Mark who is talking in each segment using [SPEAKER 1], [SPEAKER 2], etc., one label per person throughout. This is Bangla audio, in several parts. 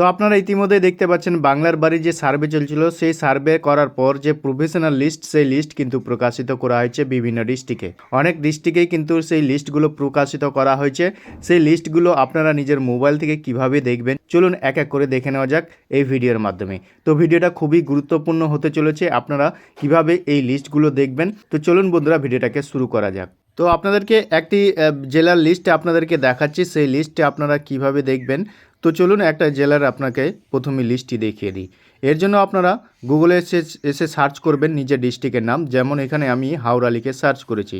[SPEAKER 1] তো আপনারা ইতিমধ্যে দেখতে পাচ্ছেন বাংলার বাড়ি যে সার্ভে চলছিল, সেই সার্ভে করার পর যে প্রফেশনাল লিস্ট, সেই লিস্ট কিন্তু প্রকাশিত করা হয়েছে বিভিন্ন ডিস্ট্রিক্টে। অনেক ডিস্ট্রিক্টেই কিন্তু সেই লিস্টগুলো প্রকাশিত করা হয়েছে। সেই লিস্টগুলো আপনারা নিজের মোবাইল থেকে কীভাবে দেখবেন, চলুন এক এক করে দেখে নেওয়া যাক এই ভিডিওর মাধ্যমে। তো ভিডিওটা খুবই গুরুত্বপূর্ণ হতে চলেছে, আপনারা কীভাবে এই লিস্টগুলো দেখবেন? তো চলুন বন্ধুরা, ভিডিওটাকে শুরু করা যাক। তো আপনাদেরকে একটি জেলার লিস্ট আপনাদেরকে দেখাচ্ছি। সেই লিস্টে আপনারা কীভাবে দেখবেন তো চলুন একটা জেলার আপনাকে প্রথমে লিস্টটি দেখিয়ে দিই। এর জন্য আপনারা গুগলে এসে এসে সার্চ করবেন নিজের ডিস্ট্রিক্টের নাম, যেমন এখানে আমি হাওড়া লিখে সার্চ করেছি।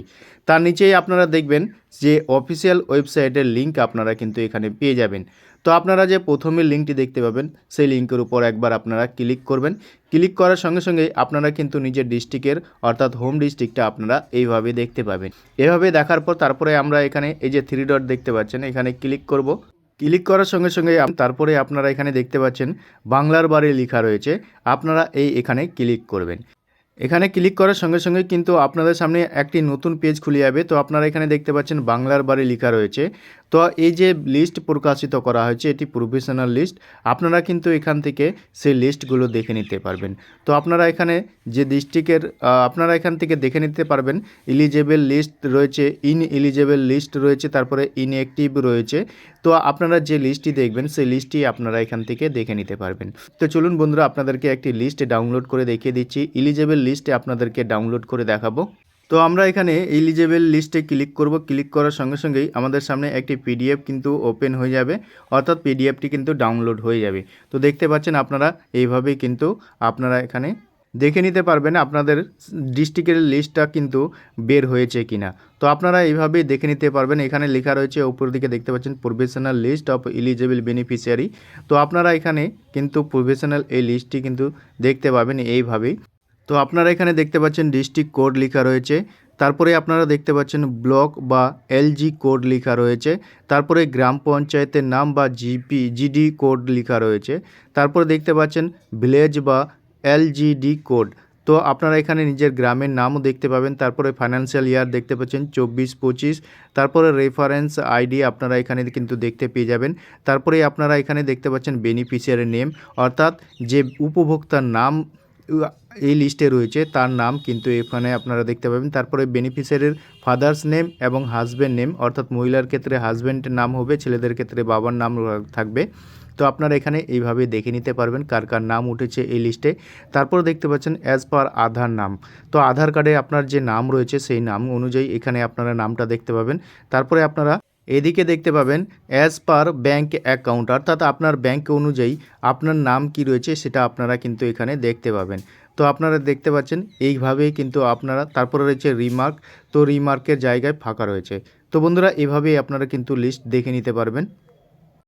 [SPEAKER 1] তার নিচেই আপনারা দেখবেন যে অফিসিয়াল ওয়েবসাইটের লিঙ্ক আপনারা কিন্তু এখানে পেয়ে যাবেন। তো আপনারা যে প্রথমে লিঙ্কটি দেখতে পাবেন, সেই লিঙ্কের উপর একবার আপনারা ক্লিক করবেন। ক্লিক করার সঙ্গে সঙ্গে আপনারা কিন্তু নিজের ডিস্ট্রিক্টের, অর্থাৎ হোম ডিস্ট্রিক্টটা আপনারা এইভাবে দেখতে পাবেন। এভাবে দেখার পর তারপরে আমরা এখানে এই যে থ্রি ডট দেখতে পাচ্ছেন, এখানে ক্লিক করব। ক্লিক করার সঙ্গে সঙ্গে তারপরে আপনারা এখানে দেখতে পাচ্ছেন বাংলার বারে লেখা রয়েছে। আপনারা এই এখানে ক্লিক করবেন। এখানে ক্লিক করার সঙ্গে সঙ্গে কিন্তু আপনাদের সামনে একটি নতুন পেজ খুলে যাবে। তো আপনারা এখানে দেখতে পাচ্ছেন বাংলার বারে লেখা রয়েছে। তো এই যে লিস্ট প্রকাশিত করা হয়েছে, এটি প্রফেশনাল লিস্ট। আপনারা কিন্তু এখান থেকে সেই লিস্টগুলো দেখে নিতে পারবেন। তো আপনারা এখানে যে ডিস্ট্রিক্টের আপনারা এখান থেকে দেখে নিতে পারবেন ইলিজেবল লিস্ট রয়েছে ইন এলিজেবল লিস্ট রয়েছে, তারপরে ইনঅ্যাক্টিভ রয়েছে। তো আপনারা যে লিস্টটি দেখবেন, সেই লিস্টটি আপনারা এখান থেকে দেখে নিতে পারবেন। তো চলুন বন্ধুরা, আপনাদেরকে একটি লিস্ট ডাউনলোড করে দেখিয়ে দিচ্ছি। ইলিজেবল লিস্টে আপনাদেরকে ডাউনলোড করে দেখাবো। তো আমরা এখানে এলিজেবল লিস্টে ক্লিক করব। ক্লিক করার সঙ্গে সঙ্গেই আমাদের সামনে একটি পিডিএফ কিন্তু ওপেন হয়ে যাবে। অর্থাৎ পিডিএফটি কিন্তু ডাউনলোড হয়ে যাবে। তো দেখতে পাচ্ছেন আপনারা, এইভাবেই কিন্তু আপনারা এখানে দেখে নিতে পারবেন আপনাদের ডিস্ট্রিক্টের লিস্টটা কিন্তু বের হয়েছে কিনা। তো আপনারা এইভাবেই দেখে নিতে পারবেন। এখানে লেখা রয়েছে উপর দিকে দেখতে পাচ্ছেন, professional list of eligible beneficiary তো আপনারা এখানে কিন্তু প্রফেশনাল এই লিস্টটি কিন্তু দেখতে পাবেন এইভাবেই। তো আপনারা এখানে দেখতে পাচ্ছেন ডিস্ট্রিক্ট কোড লেখা রয়েছে। তারপরে আপনারা দেখতে পাচ্ছেন ব্লক বা এলজি কোড লেখা রয়েছে। তারপরে গ্রাম পঞ্চায়েতের নাম বা জিপি, জিডি কোড লেখা রয়েছে। তারপরে দেখতে পাচ্ছেন ভিলেজ বা এলজিডি কোড। তো আপনারা এখানে নিজের গ্রামের নামও দেখতে পাবেন, তারপরে ফাইন্যান্সিয়াল ইয়ার দেখতে পাচ্ছেন, চব্বিশ পঁচিশ। তারপরে রেফারেন্স আইডি আপনারা এখানে কিন্তু দেখতে পেয়ে যাবেন। তারপরে আপনারা এখানে দেখতে পাচ্ছেন বেনিফিশিয়ারি নেম অর্থাৎ যে উপভোক্তার নাম এই লিস্টে রয়েছে, তার নাম কিন্তু এখানে আপনারা দেখতে পাবেন। তারপরে বেনিফিশিয়ারির ফাদার্স নেম এবং হাজব্যান্ড নেম অর্থাৎ মহিলার ক্ষেত্রে হাজব্যান্ডের নাম হবে, ছেলেদের ক্ষেত্রে বাবার নাম থাকবে। তো আপনারা এখানে এইভাবে দেখে নিতে পারবেন কার কার নাম উঠেছে এই লিস্টে তারপর দেখতে পাচ্ছেন অ্যাজ পার আধার নাম। তো আধার কার্ডে আপনার যে নাম রয়েছে, সেই নাম অনুযায়ী এখানে আপনারা নামটা দেখতে পাবেন। তারপরে আপনারা এদিকে দেখতে পাবেন অ্যাজ পার ব্যাঙ্ক অ্যাকাউন্ট অর্থাৎ আপনার ব্যাঙ্ক অনুযায়ী আপনার নাম কি রয়েছে সেটা আপনারা কিন্তু এখানে দেখতে পাবেন। তো আপনারা দেখতে পাচ্ছেন, এইভাবেই কিন্তু আপনারা, তারপরে রয়েছে রিমার্ক তো রিমার্কের জায়গায় ফাঁকা রয়েছে। তো বন্ধুরা, এভাবেই আপনারা কিন্তু লিস্ট দেখে নিতে পারবেন।